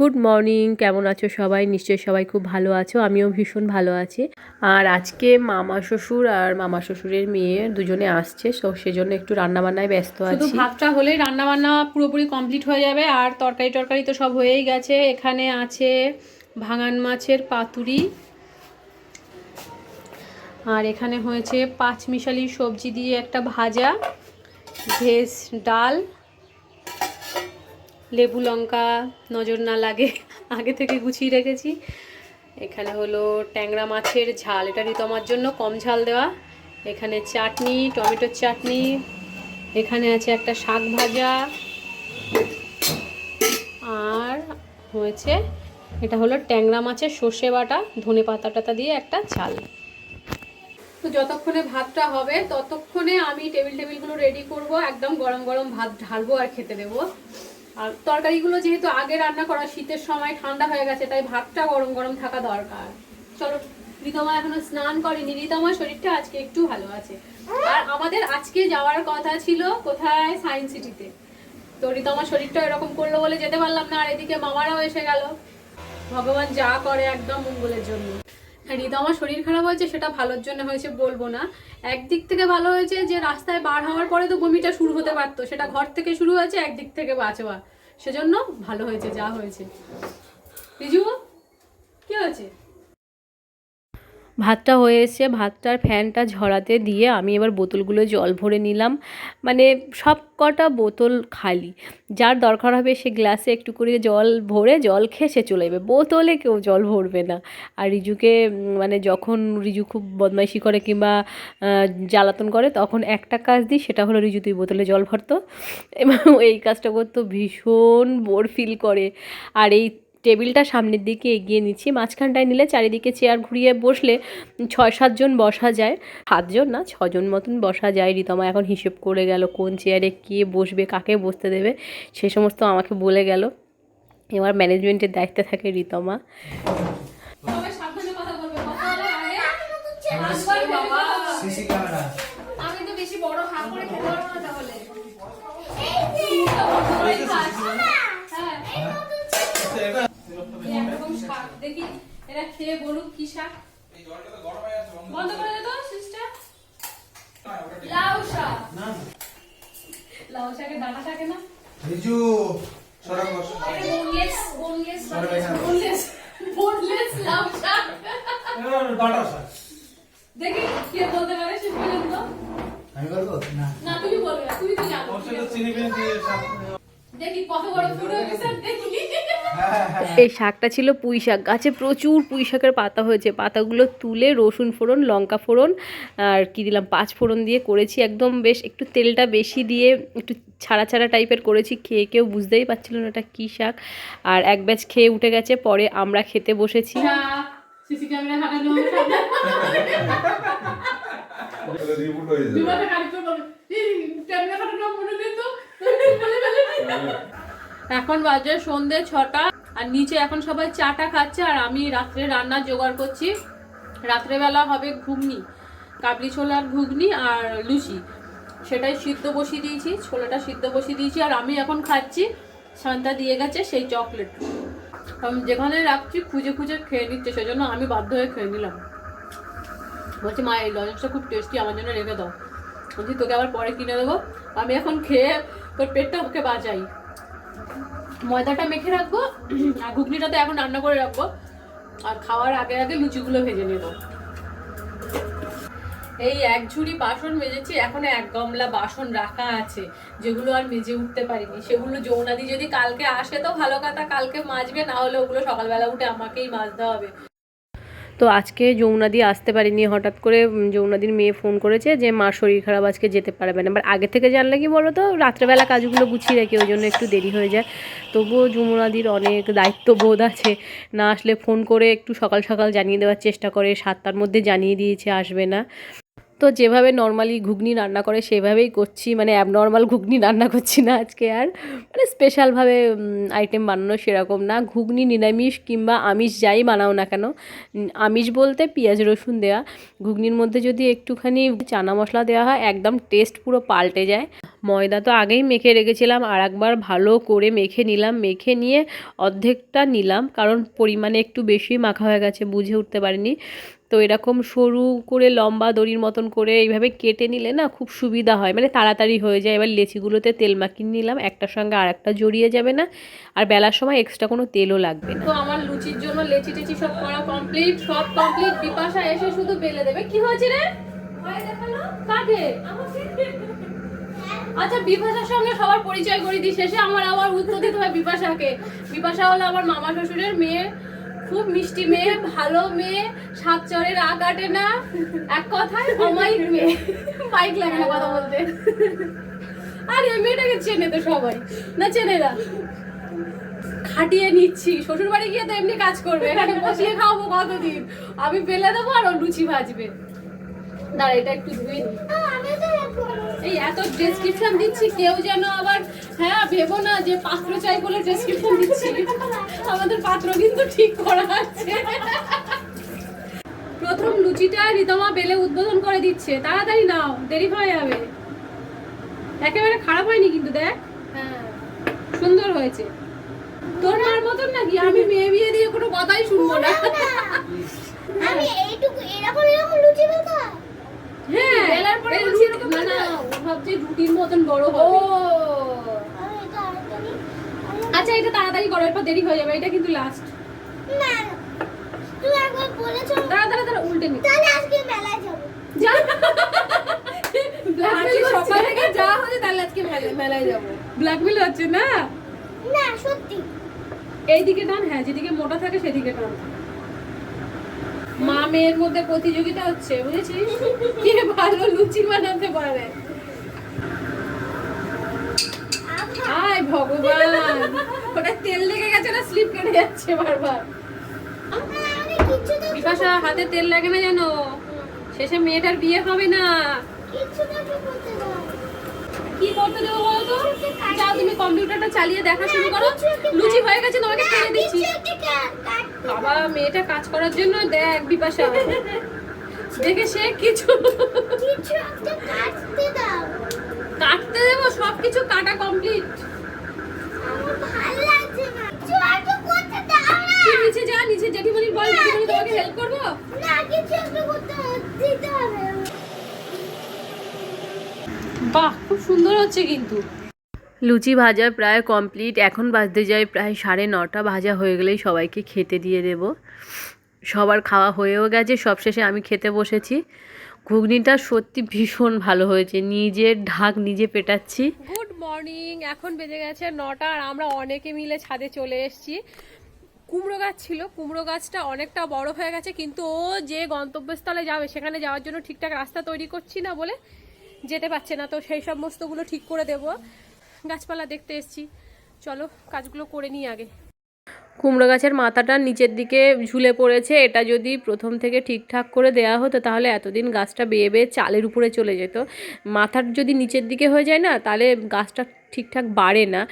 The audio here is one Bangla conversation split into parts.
গুড মর্নিং কেমন আছো সবাই? নিশ্চয়ই সবাই খুব ভালো আছো, আমিও ভীষণ ভালো আছি। আর আজকে মামা শ্বশুর আর মামা শ্বশুরের মেয়ে দুজনে আসছে, তো সেজন্য একটু রান্নাবান্নায় ব্যস্ত আছি। ভাতটা হলেই রান্নাবান্না পুরোপুরি কমপ্লিট হয়ে যাবে, আর তরকারি টরকারি তো সব হয়েই গেছে। এখানে আছে ভাঙান মাছের পাতুরি, আর এখানে হয়েছে পাঁচ মিশালি সবজি দিয়ে একটা ভাজা, ভেজ ডাল লেবু লঙ্কা নজর না লাগে, আগে থেকে গুছিয়ে রেখেছি। এখানে হলো ট্যাংরা মাছের ঝাল, এটা রিতমার জন্য কম ঝাল দেওয়া। এখানে চাটনি, টমেটোর চাটনি, এখানে আছে একটা শাক ভাজা। আর হয়েছে, এটা হলো ট্যাংরা মাছের সর্ষে বাটা, ধনে পাতা দিয়ে একটা ঝাল। তো যতক্ষণে ভাতটা হবে, ততক্ষণে আমি টেবিল টেবিলগুলো রেডি করব, একদম গরম গরম ভাত ঢালবো আর খেতে দেবো। আর তরকারিগুলো যেহেতু আগে রান্না করা, শীতের সময় ঠান্ডা হয়ে গেছে, তাই ভাতটা গরম গরম থাকা দরকার। চলো, রিতমা এখনও স্নান করেনি। রিতমার শরীরটা আজকে একটু ভালো আছে। আর আমাদের আজকে যাওয়ার কথা ছিল কোথায়? সায়েন্স সিটিতে। তো রিতমার শরীরটা এরকম করল বলে যেতে পারলাম না, আর এদিকে মামারাও এসে গেল। ভগবান যা করে একদম মঙ্গলের জন্য। আমার শরীর খারাপ হয়েছে, সেটা ভালোর জন্য হয়েছে বলব না। একদিক থেকে ভালো হয়েছে যে রাস্তায় বার হওয়ার পরে তো বমিটা শুরু হতে পারতো, সেটা ঘর থেকে শুরু হয়েছে, একদিক থেকে বাঁচবা সেজন্য ভালো হয়েছে, যা হয়েছে। রিজু, কি হয়েছে? ভাতটা হয়ে এসে ভাতটার ফ্যানটা ঝরাতে দিয়ে আমি এবার বোতলগুলো জল ভরে নিলাম। মানে সব কটা বোতল খালি। যার দরকার হবে সে গ্লাসে একটু করে জল ভরে জল খেয়ে সে চলে যাবে। বোতলে কেউ জল ভরবে না। আর রিজুকে মানে যখন রিজু খুব বদমাইশি করে কিংবা জ্বালাতন করে, তখন একটা কাজ দিই, সেটা হলো রিজু তুই বোতলে জল ভরতো এবং এই কাজটা করতো ভীষণ বোর ফিল করে। আর এই টেবিলটা সামনের দিকে এগিয়ে নিচ্ছি মাঝখানটায় নিলে চারিদিকে চেয়ার ঘুরিয়ে বসলে ছয় সাতজন বসা যায় সাতজন না ছজন মতন বসা যায় রিতমা এখন হিসেব করে গেল কোন চেয়ারে কে বসবে কাকে বসতে দেবে সে সমস্ত আমাকে বলে গেল এবার ম্যানেজমেন্টের দায়িত্বে থাকে রিতমা তবে সাবধানে কথা বলবে কথা বলার আগে আসবার বাবা সিসি ক্যামেরা আমি তো বেশি বড় হাত করে খেতে পারব না তাহলে হ্যাঁ এই একরকম শাক দেখি? এরা খেয়ে বলুক কি শাক? বন্ধ করে দে। তো সুইচটা লাউ শাক। লাউ শাকের থাকে না? রিজু সরব বস বোনলেস বোনলেস সরে ভাই। বোনলেস বোনলেস লাউ শাক। ডাটা স্যার দেখি কে বলতে পারে শেষ পর্যন্ত? আমি বলব? না। না তুমি বলবে তো জানো। দেখি কত বড় হয়ে গেছে দেখি। এই শাকটা ছিল পুঁই শাক। গাছে প্রচুর পুঁই শাকের পাতা হয়েছে। পাতাগুলো তুলে রসুন ফোড়ন লঙ্কা ফোড়ন আর কি দিলাম পাঁচ ফোড়ন দিয়ে করেছি। একদম বেশ একটু তেলটা বেশি দিয়ে একটু ছাড়া ছাড়া টাইপের করেছি। খেয়ে কেউ বুঝতেই পারছিল না এটা কী শাক। আর এক ব্যাচ খেয়ে উঠে গেছে। পরে আমরা খেতে বসেছি। সিসি ক্যামেরা হাঁটানো রিবুট হয়ে যাবে বিমানে গাড়ি ক্যামেরা হাঁটানো মনে নেই তো এখন বাজে সন্ধে ছটা। আর নিচে এখন সবাই চাটা খাচ্ছে আর আমি রাত্রে রান্নার জোগাড় করছি। রাত্রেবেলা হবে ঘুগনি, কাবলি ছোলার ঘুগনি আর লুচি। সেটাই সিদ্ধ বসিয়ে দিয়েছি, ছোলাটা সিদ্ধ বসিয়ে দিয়েছি আর আমি এখন খাচ্ছি শান্তা দিয়ে গেছে সেই চকলেট। আমি যেখানে রাখছি খুঁজে খুঁজে খেয়ে নিচ্ছে, সেজন্য আমি বাধ্য হয়ে খেয়ে নিলাম। বলছি, মা, এই লজেন্সটা খুব টেস্টি আমার জন্য রেখে দাও। বলছি, তোকে আবার পরে কিনে দেবো। আমি এখন খেয়ে তোর পেটটা ওকে বাঁচাই। ময়দাটা মেখে রাখব, আর ঘুগনিটা তো এখন রান্না করে রাখব। আর খাওয়ার আগে আগে লুচিগুলো ভেজে নেব। এই এক ঝুড়ি বাসন মেজেছি, এখন এক গমলা বাসন রাখা আছে, যেগুলো আর মেজে উঠতে পারিনি। সেগুলো যৌনাদি যদি কালকে আসে তো ভালো কথা, কালকে মাজবে, না হলে ওগুলো সকালবেলা উঠে আমাকেই মাজতে হবে। তো আজকে যমুনাদি আসতে পারিনি, হঠাৎ করে যমুনাদির মেয়ে ফোন করেছে যে মার শরীর খারাপ, আজকে যেতে পারবে না। এবার আগে থেকে জানলে কি বলো তো রাত্রেবেলা কাজগুলো গুছিয়ে রাখি, ওই জন্য একটু দেরি হয়ে যায়। তবুও যমুনাদির অনেক দায়িত্ববোধ আছে। না আসলে ফোন করে একটু সকাল সকাল জানিয়ে দেওয়ার চেষ্টা করে, সাতটার মধ্যে জানিয়ে দিয়েছে, আসবে না। তো যেভাবে নর্মালি ঘুগনি রান্না করে, সেভাবেই করছি। মানে অ্যাবনর্মাল ঘুগনি রান্না করছি না আজকে আর। মানে স্পেশালভাবে আইটেম বানানো সেরকম না। ঘুগনি, নিরামিষ কিংবা আমিষ যাই বানাও না কেন আমিষ বলতে পেঁয়াজ, রসুন দেওয়া ঘুগনির মধ্যে যদি একটুখানি চানা মশলা দেওয়া হয়, একদম টেস্ট পুরো পাল্টে যায়। ময়দা তো আগেই মেখে রেখেছিলাম, আর একবার ভালো করে মেখে নিলাম। মেখে নিয়ে অর্ধেকটা নিলাম, কারণ পরিমাণে একটু বেশি মাখা হয়ে গেছে, বুঝে উঠতে পারিনি। তো এরকম সরু করে, লম্বা দড়ির মতন করে এইভাবে কেটে নিলে না খুব সুবিধা হয়। মানে তাড়াতাড়ি হয়ে যায়। এবার লেচিগুলোতে তেল মাখিয়ে নিলাম। একটার সঙ্গে আর একটা জড়িয়ে যাবে না। আর বেলার সময় এক্সট্রা কোনো তেলও লাগবে না। তো আমার লুচির জন্য লেচি টেচি সব করা কমপ্লিট সব কমপ্লিট বিপাশা এসে শুধু বেলে দেবে। কি হয়েছে রে? কাকে? আচ্ছা বিপাশার সঙ্গে সবার পরিচয় করে দিই শেষে। আমার আবার উত্তর দিতে হয় বিপাশাকে। বিপাশা হলো আমার মামা শ্বশুরের মেয়ে। খুব মিষ্টি মেয়ে, ভালো মেয়ে, সাত চরের আ কাটে না। এক কথায় অমায়িক মেয়ে। বাইক লাগে না কথা বলতে। আর এই মেয়েটাকে চেনে তো সবাই। না, চেনে না। খাটিয়ে নিচ্ছি। শ্বশুর বাড়ি গিয়ে তো এমনি কাজ করবে। এখানে বসিয়ে খাওয়াবো কতদিন? আমি পেলে দেবো আর ও লুচি ভাজবে। দাঁড়া এটা একটু ধুয়ে এই এত ডেসক্রিপশন দিচ্ছি কেউ যেন আবার হ্যাঁ ভেবো না যে পাত্র চাই বলে ডেসক্রিপশন দিচ্ছি। আমাদের পাত্র কিন্তু ঠিক করা আছে। প্রথম লুচিটা রিতমা বেলে উদ্বোধন করে দিচ্ছে। তাড়াতাড়ি নাও দেরি হয়ে যাবে। একেবারে খারাপ হয়নি কিন্তু দেখ। হ্যাঁ। সুন্দর হয়েছে। তোর মার মতন নাকি? আমি মেয়ে বিয়ে দিয়ে কোনো কথাই শুনব না আমি এইটুকু এরকম এরকম লুচি বেলতে হয়? হ্যাঁ বেলার পরে এই লুচি রুটি- না না ও রুটির মতন বড় হবে। আচ্ছা এটা তাড়াতাড়ি করো এরপর দেরি হয়ে যাবে এটা কিন্তু লাস্ট না, না। তুই একবার বলেছ, দাঁড়া দাঁড়া দাঁড়া উল্টে নি তাহলে আজকে মেলায় যাব। যা। ব্ল্যাকমেল সকাল থেকে যা তাহলে আজকে মেলায় মেলায় যাব। ব্ল্যাকমেল হচ্ছে না? না, সত্যি। এই দিকে টান হ্যাঁ যেদিকে মোটা থাকে সেদিকে টান। মা মেয়ের মধ্যে প্রতিযোগিতা হচ্ছে, বুঝেছিস? কে ভালো লুচি বানাতে পারে? আয় ভগবান। ওটা তেল লেগে গেছে না স্লিপ কেটে যাচ্ছে বারবার? বিপাশা, হাতে তেল লাগে না জানো শেষে মেয়েটার বিয়ে হবে না। দাও। কি করতে দেবো বলো তো? যাও তুমি কম্পিউটারটা চালিয়ে দেখা শুরু করো। লুচি হয়ে গেছে তোমাকে ছেড়ে দিচ্ছি। বাবা মেয়েটা কাজ করার জন্য দেখ বিপাশা। দেখে সে কিছু কাটতে দেবো কাটা কমপ্লিট না। কিছু না। তুই নিচে যা নিচে জেঠিমণি বল জেঠিমণি তোমাকে হেল্প করব? না, কিছু একটা করতে দিতে হবে। বাহ খুব সুন্দর হচ্ছে কিন্তু। লুচি ভাজা প্রায় কমপ্লিট এখন বাজতে যায় প্রায় সাড়ে নটা ভাজা হয়ে গেলেই সবাইকে খেতে দিয়ে দেব। সবার খাওয়া হয়েও গেছে সবশেষে আমি খেতে বসেছি। ঘুগনিটা সত্যি ভীষণ ভালো হয়েছে নিজের ঢাক নিজে পেটাচ্ছি। গুড মর্নিং এখন বেজে গেছে নটা আর আমরা অনেকে মিলে ছাদে চলে এসেছি। কুমড়ো গাছ ছিল কুমড়ো গাছটা অনেকটা বড় হয়ে গেছে কিন্তু ও যে গন্তব্যস্থলে যাবে সেখানে যাওয়ার জন্য ঠিকঠাক রাস্তা তৈরি করছি না বলে যেতে পারছে না, তো সেই সমস্তগুলো ঠিক করে দেব। গাছপালা দেখতে এসেছি। চলো, কাজগুলো করে নিই আগে। কুমড়ো গাছের মাথাটা নিচের দিকে ঝুলে পড়েছে। এটা যদি প্রথম থেকে ঠিকঠাক করে দেওয়া হতো, তাহলে এতদিন গাছটা বেয়ে বেয়ে চালের উপরে চলে যেত। মাথার যদি নিচের দিকে হয়ে যায় না, তাহলে গাছটা ঠিকঠাক বাড়ে না।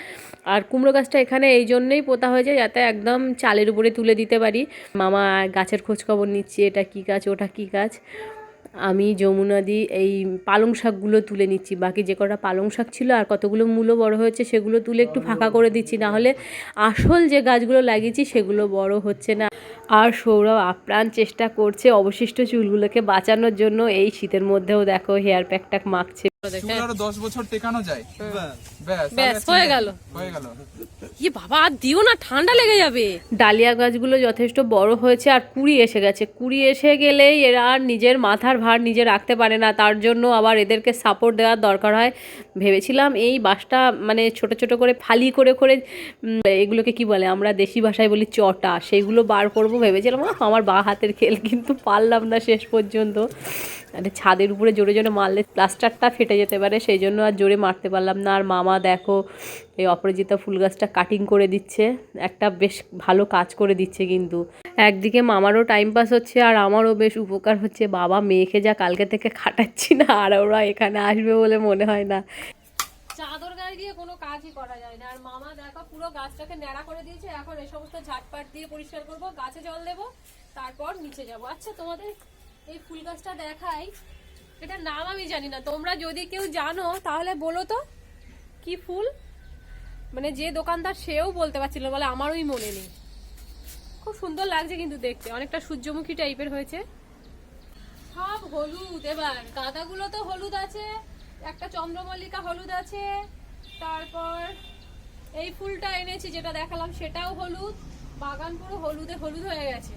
আর কুমড়ো গাছটা এখানে এই জন্যই পোতা হয়েছে যাতে একদম চালের উপরে তুলে দিতে পারি। মামা, গাছের খোঁজখবর নিচ্ছি, এটা কী গাছ, ওটা কী গাছ? আমি যমুনা যমুনাদি এই পালং শাকগুলো তুলে নিচ্ছি। বাকি যে কটা পালং শাক ছিল আর কতগুলো মূলো বড় হয়েছে সেগুলো তুলে একটু ফাঁকা করে দিচ্ছি। না হলে আসল যে গাছগুলো লাগিয়েছি সেগুলো বড় হচ্ছে না। আর সৌরভ আপ্রাণ চেষ্টা করছে অবশিষ্ট চুলগুলোকে বাঁচানোর জন্য। এই শীতের মধ্যেও দেখো হেয়ার প্যাক মাখছে। চুল আরও দশ বছর টেকানো যায়। ব্যাস ব্যাস হয়ে গেল। হয়ে গেল। ই বাবা আর দিও না ঠান্ডা লেগে যাবে। ডালিয়া গাছগুলো যথেষ্ট বড় হয়েছে আর কুড়ি এসে গেছে। কুড়ি এসে গেলেই এরা আর নিজের মাথার ভার নিজে রাখতে পারে না। তার জন্য আবার এদেরকে সাপোর্ট দেওয়ার দরকার হয়। ভেবেছিলাম এই বাঁশটা মানে ছোট ছোট করে ফালি করে করে এগুলোকে কি বলে আমরা দেশি ভাষায় বলি চটা। সেইগুলো বার করব ভেবেছিলাম আমার বা হাতের খেল কিন্তু পারলাম না শেষ পর্যন্ত। মানে ছাদের উপরে জোরে জোরে মারলে প্লাস্টারটা ফেটে যেতে পারে, সেই জন্য আর জোরে মারতে পারলাম না। আর মামা দেখো, এই অপরাজিতা ফুল গাছটা কাটিং করে দিচ্ছে, একটা বেশ ভালো কাজ করে দিচ্ছে কিন্তু। একদিকে মামারও টাইম পাস হচ্ছে, আর আমারও বেশ উপকার হচ্ছে। বাবা মেয়েকে যা কালকে থেকে খাটাচ্ছি না, আর ওরা এখানে আসবে বলে মনে হয় না। চাদর গায়ে দিয়ে কোনো কাজই করা যায় না। আর মামা দেখো, পুরো গাছটাকে ন্যাড়া করে দিয়েছে। এখন সমস্ত ঝাটপাট দিয়ে পরিষ্কার করব, গাছে জল দেব, তারপর নিচে যাব। আচ্ছা তোমাদের এই ফুল গাছটা দেখাই, এটার নাম আমি জানি না। তোমরা যদি কেউ জানো, তাহলে বলো তো, কি ফুল? মানে যে দোকানদার সেও বলতে পারছিল বলে আমারই মনে নেই। খুব সুন্দর লাগছে কিন্তু দেখতে, অনেকটা সূর্যমুখী টাইপের হয়েছে। সব হলুদ এবার। গাঁদাগুলো তো হলুদ আছে, একটা চন্দ্রমল্লিকা হলুদ আছে, তারপর এই ফুলটা এনেছি, যেটা দেখালাম সেটাও হলুদ, বাগান পুরো হলুদে হলুদ হয়ে গেছে।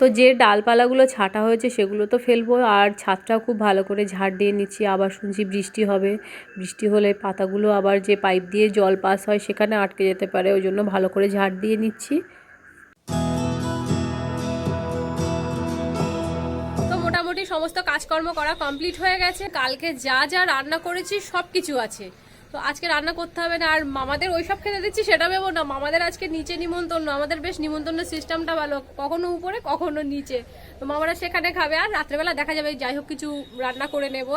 তো যে ডালপালাগুলো ছাটা হয়েছে সেগুলো তো ফেলব। আর ছাদটাও খুব ভালো করে ঝাড় দিয়ে নিচ্ছি। আবার শুনছি বৃষ্টি হবে। বৃষ্টি হলে পাতাগুলো আবার যে পাইপ দিয়ে জল পাস হয় সেখানে আটকে যেতে পারে। ওই জন্য ভালো করে ঝাড় দিয়ে নিচ্ছি। মোটামুটি সমস্ত কাজকর্ম করা কমপ্লিট হয়ে গেছে। কালকে যা যা রান্না করেছি সব কিছু আছে। তো আজকে রান্না করতে হবে না, আর মামাদের ওইসব খেতে দিচ্ছি সেটা ভেবো না। মামাদের আজকে নিচে নিমন্ত্রণ, আমাদের বেশ নিমন্ত্রণের সিস্টেমটা ভালো। কখনো উপরে, কখনো নিচে। তো মামারা সেখানে খাবে, আর রাত্রেবেলা দেখা যাবে, যাই হোক কিছু রান্না করে নেব।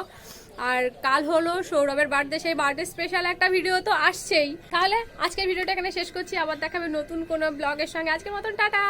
আর কাল হলো সৌরভের বার্থডে সেই বার্থডে স্পেশাল একটা ভিডিও তো আসছেই। তাহলে আজকের ভিডিওটা এখানে শেষ করছি। আবার দেখাবে নতুন কোনো ব্লগের সঙ্গে। আজকের মতন, টাটা!